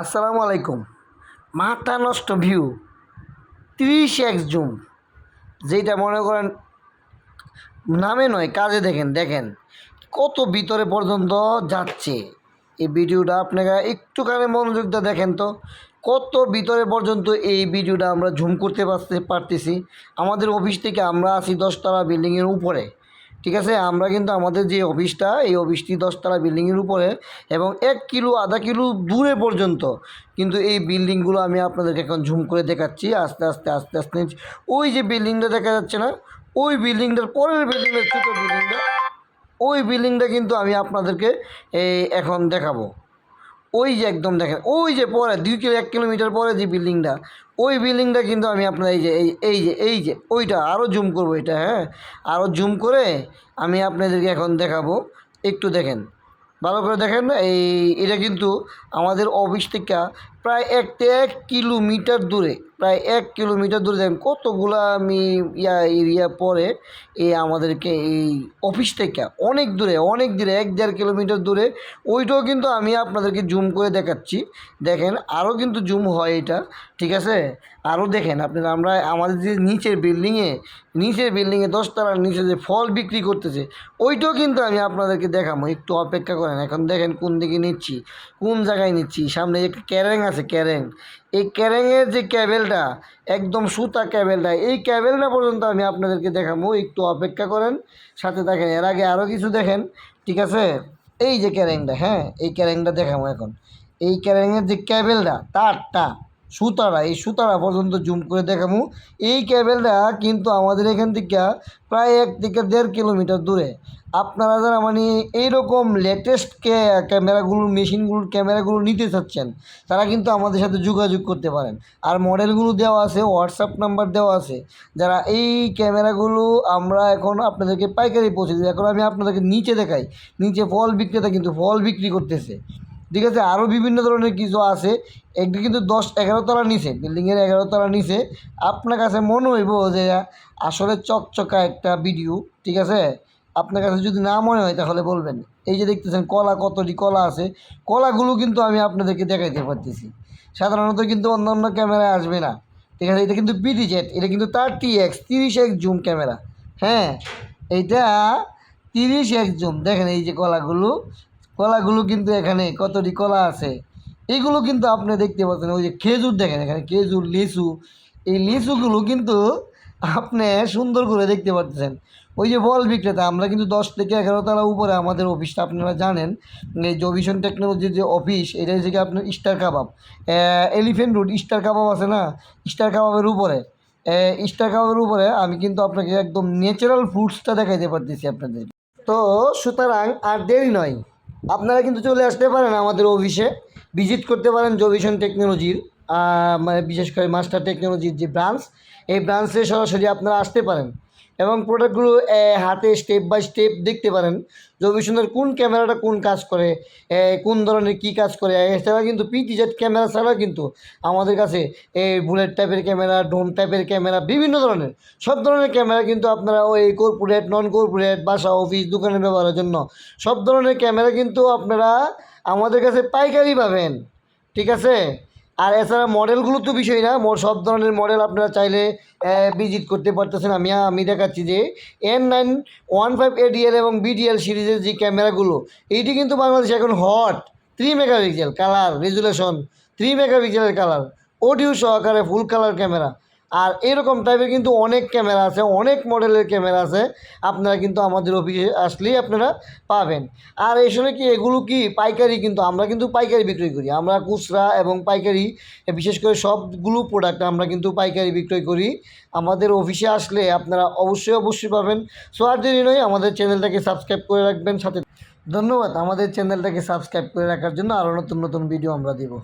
আসসালামু আলাইকুম। মাথা নষ্ট ভিউ তিরিশ এক্স জুম যেটা মনে করেন, নামে নয়, কাজে দেখেন দেখেন, কত ভিতরে পর্যন্ত যাচ্ছে। এই ভিডিওটা আপনারা একটুখানি মনোযোগ দিয়ে দেখেন তো, কত ভিতরে পর্যন্ত এই ভিডিওটা আমরা ঝুম করতে পারতে পারতেছি। আমাদের অফিস থেকে আমরা আছি দশতলা বিল্ডিংয়ের উপরে। ঠিক আছে? আমরা কিন্তু আমাদের যে অফিসটা, এই অফিসটি দশতলা বিল্ডিংয়ের উপরে এবং এক কিলো, আধা কিলো দূরে পর্যন্ত কিন্তু এই বিল্ডিংগুলো আমি আপনাদেরকে এখন ঝুম করে দেখাচ্ছি। আস্তে আস্তে আস্তে আস্তে ওই যে বিল্ডিংটা দেখা যাচ্ছে না, ওই বিল্ডিংটার পরের বিল্ডিংয়ের ছোটো বিল্ডিংটা, ওই বিল্ডিংটা কিন্তু আমি আপনাদেরকে এখন দেখাবো। ওই যে একদম দেখেন, ওই যে পরে দুই কিলো, এক কিলোমিটার পরে যে বিল্ডিংটা ওই বিল্ডিংটা কিন্তু আমি আপনার এই যে, এই এই যে এই যে, ওইটা আরও জুম করব এটা হ্যাঁ? আরও জুম করে আমি আপনাদেরকে এখন দেখাবো, একটু দেখেন। ভালো করে দেখেন না, এই, এটা কিন্তু আমাদের অফিস থেকে প্রায় এক এক কিলোমিটার দূরে, প্রায় এক কিলোমিটার দূরে দেখেন কতগুলা আমি ইয়া এরিয়া পরে এই আমাদেরকে এই অফিস থেকে, অনেক দূরে অনেক দূরে, এক দেড় কিলোমিটার দূরে, ওইটাও কিন্তু আমি আপনাদেরকে জুম করে দেখাচ্ছি। দেখেন আরও কিন্তু জুম হয় এটা, ঠিক আছে? আরও দেখেন আপনারা আমরা আমাদের যে নিচের বিল্ডিংয়ে নিচের বিল্ডিংয়ে দশতলার নিচে যে ফল বিক্রি করতেছে, ওইটাও কিন্তু আমি আপনাদেরকে দেখাবো, একটু অপেক্ষা করেন, এখন দেখেন কোন দিকে নিচ্ছি, কোন জায়গায় নিচ্ছি, সামনে একটা ক্যারেং ক্যারেং। এই ক্যারেংয়ের যে ক্যাবেলটা, একদম সুতা ক্যাবেলটা, এই ক্যাবেলটা পর্যন্ত আমি আপনাদেরকে দেখাবো, একটু অপেক্ষা করেন, সাথে দেখেন, এর আগে আরও কিছু দেখেন, ঠিক আছে? এই যে ক্যারেংটা হ্যাঁ এই ক্যারেংটা দেখাবো এখন। এই ক্যারেংয়ের যে ক্যাবেলটা, তারটা সুতারা, এই সুতারা পর্যন্ত জুম করে দেখাবো এই ক্যাবেলটা কিন্তু আমাদের এখান থেকে প্রায় এক থেকে দেড় কিলোমিটার দূরে। আপনারা যারা মানে এইরকম লেটেস্ট ক্যামেরাগুলোর মেশিনগুলোর ক্যামেরাগুলো নিতে চাচ্ছেন, তারা কিন্তু আমাদের সাথে যোগাযোগ করতে পারেন। আর মডেলগুলো দেওয়া আছে হোয়াটসঅ্যাপ নাম্বার দেওয়া আছে। যারা এই ক্যামেরাগুলো আমরা এখন আপনাদেরকে পাইকারি পৌঁছে দিই। এখন আমি আপনাদেরকে নিচে দেখাই। নিচে ফল বিক্রেতা কিন্তু ফল বিক্রি করতেছে। ঠিক আছে? আরও বিভিন্ন ধরনের কিছু আছে। একটি কিন্তু দশ, এগারো তলা নিচে বিল্ডিংয়ের এগারো তলা নিচে। আপনার কাছে মনে হইব যে আসলে চকচকা একটা ভিডিও ঠিক আছে? আপনার কাছে যদি না মনে হয় তাহলে বলবেন। এই যে দেখতেছেন, কলা কতটি কলা আছে? কলাগুলো কিন্তু আমি আপনাদেরকে দেখাইতে পারতেছি। সাধারণত কিন্তু অন্য অন্য ক্যামেরায় আসবে না। ঠিক আছে? এটা কিন্তু পিডি জেট এটা কিন্তু থার্টি এক্স তিরিশ এক্স জুম ক্যামেরা। হ্যাঁ? এইটা তিরিশ এক্স জুম। দেখেন এই যে কলাগুলো। কলাগুলো কিন্তু এখানে কতটি কলা আছে? এগুলো কিন্তু আপনি দেখতে পাচ্ছেন, ওই যে খেজুর দেখেন এখানে, খেজুর, লিচু। এই লিচুগুলো কিন্তু আপনি সুন্দর করে দেখতে পাচ্ছেন। ওই যে বল বিক্রেতা, আমরা কিন্তু দশ থেকে এগারো তলা উপরে আমাদের অফিসটা আপনারা জানেন এই জবিশন টেকনোলজির যে অফিস এটা হচ্ছে আপনার star kebab Elephant Road star kebab আছে না? স্টার কাবাবের উপরে। স্টার কাবাবের উপরে আমি কিন্তু আপনাকে একদম ন্যাচারাল ফ্রুটসটা দেখাইতে পারতেছি আপনাদের। তো সুতরাং আর দেরি নয়। আপনারা কিন্তু চলে আসতে পারেন আমাদের অফিসে ভিজিট করতে পারেন জোভিশন টেকনোলজির মানে বিশেষ করে মাস্টার টেকনোলজির যে ব্রাঞ্চ এই ব্রাঞ্চে সরাসরি আপনারা আসতে পারেন। এবং প্রোডাক্টগুলো হাতে স্টেপ বাই স্টেপ দেখতে পারেন। সুন্দর কোন ক্যামেরাটা কোন কাজ করে কোন ধরনের কি কাজ করে এছাড়া কিন্তু পিটি জেড ক্যামেরা ছাড়াও কিন্তু আমাদের কাছে এই বুলেট টাইপের ক্যামেরা ড্রোন টাইপের ক্যামেরা বিভিন্ন ধরনের। সব ধরনের ক্যামেরা কিন্তু আপনারা ওই কর্পোরেট নন কর্পোরেট বাসা অফিস দোকানে ব্যবহারের জন্য সব ধরনের ক্যামেরা কিন্তু আপনারা আমাদের কাছে পাইকারি পাবেন। ঠিক আছে? আর এছাড়া মডেলগুলো তো বিষয় না সব ধরনের মডেল আপনারা চাইলে ভিজিট করতে পারতেছেন। আমি আমি দেখাচ্ছি যে N nine one five ADL এবং বিডিএল সিরিজের যে ক্যামেরাগুলো, এইটি কিন্তু বাংলাদেশে এখন hot three megapixel colour resolution three মেগাপিক্সেলের কালার অডিও সহকারে ফুল কালার ক্যামেরা আর এরকম টাইপের কিন্তু অনেক ক্যামেরা আছে, অনেক মডেলের ক্যামেরা আছে। আপনারা কিন্তু আমাদের অফিসে আসলেই আপনারা পাবেন। আর এই সময় কি এগুলো কি পাইকারি কিন্তু, আমরা কিন্তু পাইকারি বিক্রয় করি। আমরা খুচরা এবং পাইকারি, বিশেষ করে সবগুলো প্রোডাক্ট আমরা কিন্তু পাইকারি বিক্রয় করি। আমাদের অফিসে আসলে আপনারা অবশ্যই অবশ্যই পাবেন। সো আর দেরি নয়, আমাদের চ্যানেলটাকে সাবস্ক্রাইব করে রাখবেন সাথে। ধন্যবাদ আমাদের চ্যানেলটাকে সাবস্ক্রাইব করে রাখার জন্য। আরও নতুন নতুন ভিডিও আমরা দেবো।